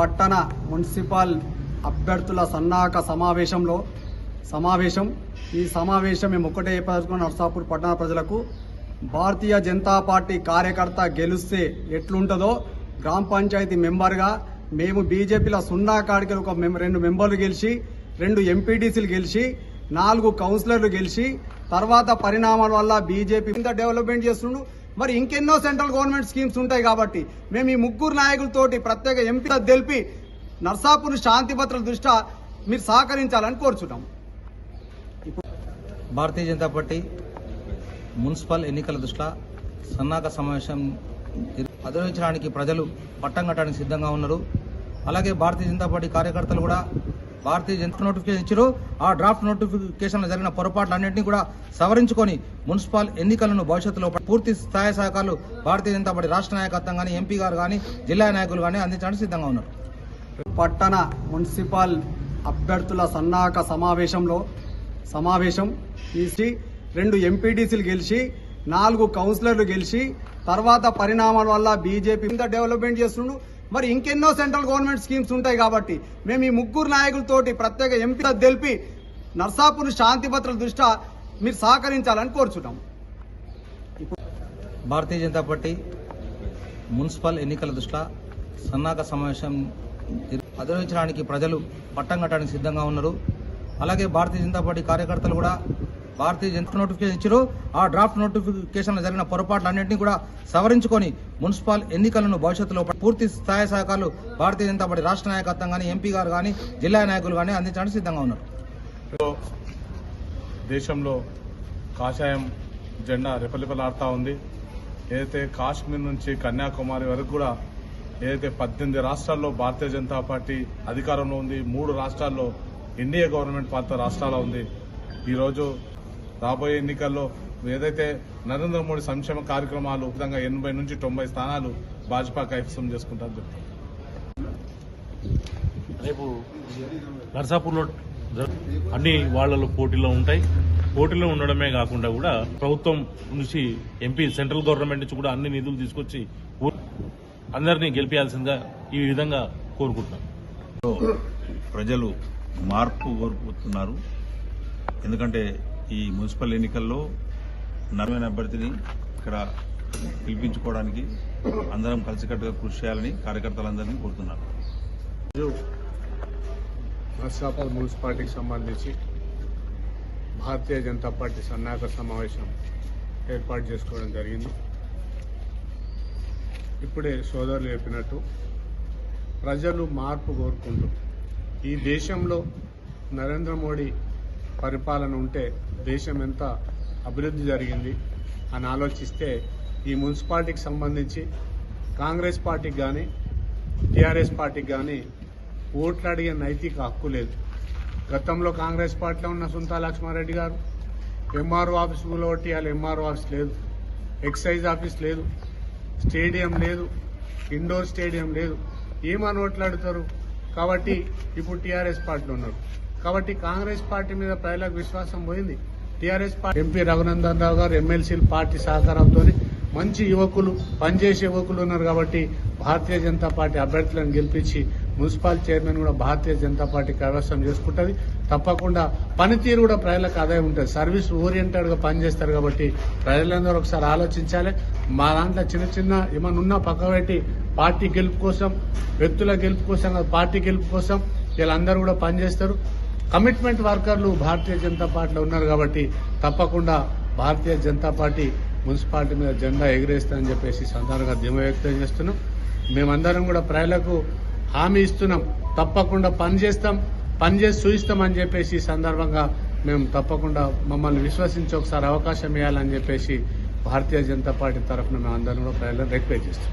పట్టణ మున్సిపల్ అభ్యర్థుల సన్నాహక సమావేశంలో సమావేశం. ఈ సమావేశం మేము ఒక్కటే చెప్పదలుచుకున్న నర్సాపూర్ పట్టణ ప్రజలకు భారతీయ జనతా పార్టీ కార్యకర్త గెలిస్తే ఎట్లుంటుందో గ్రామ పంచాయతీ మెంబర్గా మేము బీజేపీలో సున్నా కాడికి ఒక రెండు మెంబర్లు గెలిచి రెండు ఎంపీటీసీలు గెలిచి నాలుగు కౌన్సిలర్లు గెలిచి తర్వాత పరిణామాల వల్ల బీజేపీ ఇంత డెవలప్మెంట్ చేస్తుండు. మరి ఇంకెన్నో సెంట్రల్ గవర్నమెంట్ స్కీమ్స్ ఉంటాయి కాబట్టి మేము ఈ ముగ్గురు నాయకులతోటి ప్రత్యేక ఎంపీ తెలిపి నర్సాపూర్ శాంతి భద్రతల దృష్ట్యా మీరు సహకరించాలని కోరుచున్నాం భారతీయ జనతా పార్టీ మున్సిపల్ ఎన్నికల దృష్ట్యా సన్నాహక సమావేశం అధిరోహించడానికి ప్రజలు పట్టం కట్టడానికి సిద్ధంగా ఉన్నారు. అలాగే భారతీయ జనతా పార్టీ కార్యకర్తలు కూడా భారతీయ జనతా నోటిఫికేషన్ ఇచ్చారు. ఆ డ్రాఫ్ట్ నోటిఫికేషన్లో జరిగిన పొరపాట్లన్నింటినీ కూడా సవరించుకొని మున్సిపల్ ఎన్నికలను భవిష్యత్తులో పూర్తి స్థాయి సహకారాలు భారతీయ జనతా పార్టీ రాష్ట్ర నాయకత్వం కానీ ఎంపీ గారు కానీ జిల్లా నాయకులు కానీ అందించడానికి సిద్ధంగా ఉన్నారు. పట్టణ మున్సిపల్ అభ్యర్థుల సన్నాహక సమావేశంలో సమావేశం తీసి రెండు ఎంపీటీసీలు గెలిచి నాలుగు కౌన్సిలర్లు గెలిచి తర్వాత పరిణామాల వల్ల బీజేపీ ఇంత డెవలప్మెంట్ చేస్తుండు. మరి ఇంకెన్నో సెంట్రల్ గవర్నమెంట్ స్కీమ్స్ ఉంటాయి కాబట్టి మేము ఈ ముగ్గురు నాయకులతోటి ప్రత్యేక ఎంపీ తెలిపి నర్సాపూర్ శాంతి భద్రతల దృష్ట్యా మీరు సహకరించాలని కోరుచున్నాం. భారతీయ జనతా పార్టీ మున్సిపల్ ఎన్నికల దృష్ట్యా సన్నాహక సమావేశం అధిరోహించడానికి ప్రజలు పట్టం కట్టడానికి సిద్ధంగా ఉన్నారు. అలాగే భారతీయ జనతా పార్టీ కార్యకర్తలు కూడా భారతీయ జనతా నోటిఫికేషన్ ఇచ్చారు. ఆ డ్రాఫ్ట్ నోటిఫికేషన్లో జరిగిన పొరపాట్లన్నింటినీ కూడా సవరించుకొని మున్సిపల్ ఎన్నికలను భవిష్యత్తులో పూర్తి స్థాయి సహకారాలు భారతీయ జనతా పార్టీ రాష్ట్ర నాయకత్వం కానీ ఎంపీ గారు కానీ జిల్లా నాయకులు కానీ అందించడానికి సిద్ధంగా ఉన్నారు. దేశంలో కాషాయం జెండా రెపరెపలాడుతూ ఉంది. ఏదైతే కాశ్మీర్ నుంచి కన్యాకుమారి వరకు కూడా ఏదైతే పద్దెనిమిది రాష్ట్రాల్లో భారతీయ జనతా పార్టీ అధికారంలో ఉంది మూడు రాష్ట్రాల్లో ఎన్డీఏ గవర్నమెంట్ పాత్ర రాష్ట్రాల్లో ఉంది. ఈరోజు రాబోయే ఎన్నికల్లో ఏదైతే నరేంద్ర మోడీ సంక్షేమ కార్యక్రమాలు విధంగా ఎనభై నుంచి తొంభై స్థానాలు భాజపా కైవసం చేసుకుంటారని చెప్తారు రేపు నర్సాపూర్లో అన్ని వాళ్ళలో పోటీలో ఉంటాయి. పోటీలో ఉండడమే కాకుండా కూడా ప్రభుత్వం నుంచి ఎంపీ సెంట్రల్ గవర్నమెంట్ నుంచి కూడా అన్ని నిధులు తీసుకొచ్చి అందరినీ గెలిపించాల్సిందిగా ఈ విధంగా కోరుకుంటున్నాం. ప్రజలు మార్పు కోరుకుతున్నారు ఎందుకంటే ఈ మున్సిపల్ ఎన్నికల్లో నరమైన అభ్యర్థిని ఇక్కడ పిలిపించుకోవడానికి అందరం కలిసికట్టుగా కృషి చేయాలని కార్యకర్తలందరినీ కోరుతున్నారు నర్సాపూర్ మున్సిపాలిటీకి సంబంధించి భారతీయ జనతా పార్టీ సన్నాహక సమావేశం ఏర్పాటు చేసుకోవడం జరిగింది. ఇప్పుడే సోదరులు చెప్పినట్టు ప్రజలు మార్పు కోరుకుంటూ ఈ దేశంలో నరేంద్ర మోడీ పరిపాలన ఉంటే దేశం ఎంత అభివృద్ధి జరిగింది అని ఆలోచిస్తే ఈ మున్సిపాలిటీకి సంబంధించి కాంగ్రెస్ పార్టీకి కానీ టీఆర్ఎస్ పార్టీకి కానీ ఓట్లు అడిగే నైతిక హక్కు లేదు. గతంలో కాంగ్రెస్ పార్టీలో ఉన్న సుంతా లక్ష్మారెడ్డి గారు ఎంఆర్ఓ ఆఫీస్ కూలగొట్టి వాళ్ళు ఎంఆర్ఓ ఆఫీస్ లేదు ఎక్సైజ్ ఆఫీస్ లేదు స్టేడియం లేదు ఇండోర్ స్టేడియం లేదు. ఏమని ఓట్లాడుతారు? కాబట్టి ఇప్పుడు టీఆర్ఎస్ పార్టీలో ఉన్నారు. కాబట్టి కాంగ్రెస్ పార్టీ మీద ప్రజలకు విశ్వాసం పోయింది. TRS party MP Raghunandan Rao garu ఎమ్మెల్సీలు పార్టీ సహకారంతో మంచి యువకులు పనిచేసే యువకులు ఉన్నారు కాబట్టి భారతీయ జనతా పార్టీ అభ్యర్థులను గెలిపించి మున్సిపల్ చైర్మన్ కూడా భారతీయ జనతా పార్టీ కైవసం చేసుకుంటుంది. తప్పకుండా పనితీరు కూడా ప్రజలకు అదే ఉంటుంది. సర్వీస్ ఓరియంటెడ్గా పనిచేస్తారు కాబట్టి ప్రజలందరూ ఒకసారి ఆలోచించాలి. మా దాంట్లో చిన్న చిన్న ఏమన్నా ఉన్నా పక్క పెట్టి పార్టీ గెలుపు కోసం వ్యక్తుల గెలుపు కోసం పార్టీ గెలుపు కోసం వీళ్ళందరూ కూడా పనిచేస్తారు. కమిట్మెంట్ వర్కర్లు భారతీయ జనతా పార్టీలో ఉన్నారు కాబట్టి తప్పకుండా భారతీయ జనతా పార్టీ మున్సిపాలిటీ మీద జెండా ఎగిరేస్తానని చెప్పేసి సందర్భంగా ధీమా వ్యక్తం చేస్తున్నాం. మేమందరం కూడా ప్రజలకు హామీ ఇస్తున్నాం. తప్పకుండా పని చేస్తాం పని చేసి చూయిస్తామని చెప్పేసి ఈ సందర్భంగా మేము తప్పకుండా మమ్మల్ని విశ్వసించి ఒకసారి అవకాశం ఇవ్వాలని చెప్పేసి భారతీయ జనతా పార్టీ తరఫున మేము అందరం కూడా ప్రజలను రిక్వెస్ట్ చేస్తాం